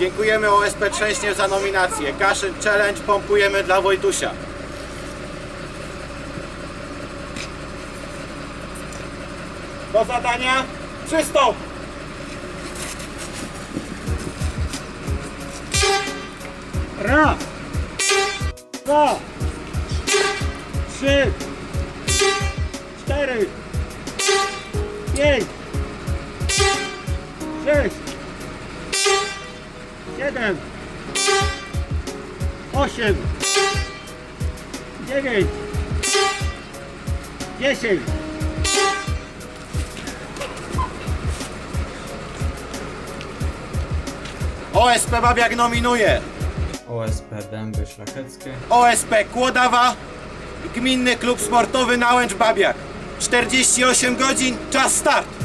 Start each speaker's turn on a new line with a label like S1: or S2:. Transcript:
S1: Dziękujemy OSP Trzęśnie za nominację. Kaszyn Challenge pompujemy dla Wojtusia. Do zadania przystąp!
S2: Raz, dwa, trzy, cztery, pięć, sześć, siedem, osiem, dziewięć, dziesięć.
S1: OSP Babiak nominuje.
S3: OSP Dęby Szlacheckie,
S1: OSP Kłodawa. I Gminny Klub Sportowy Nałęcz Babiak. 48 godzin, czas start!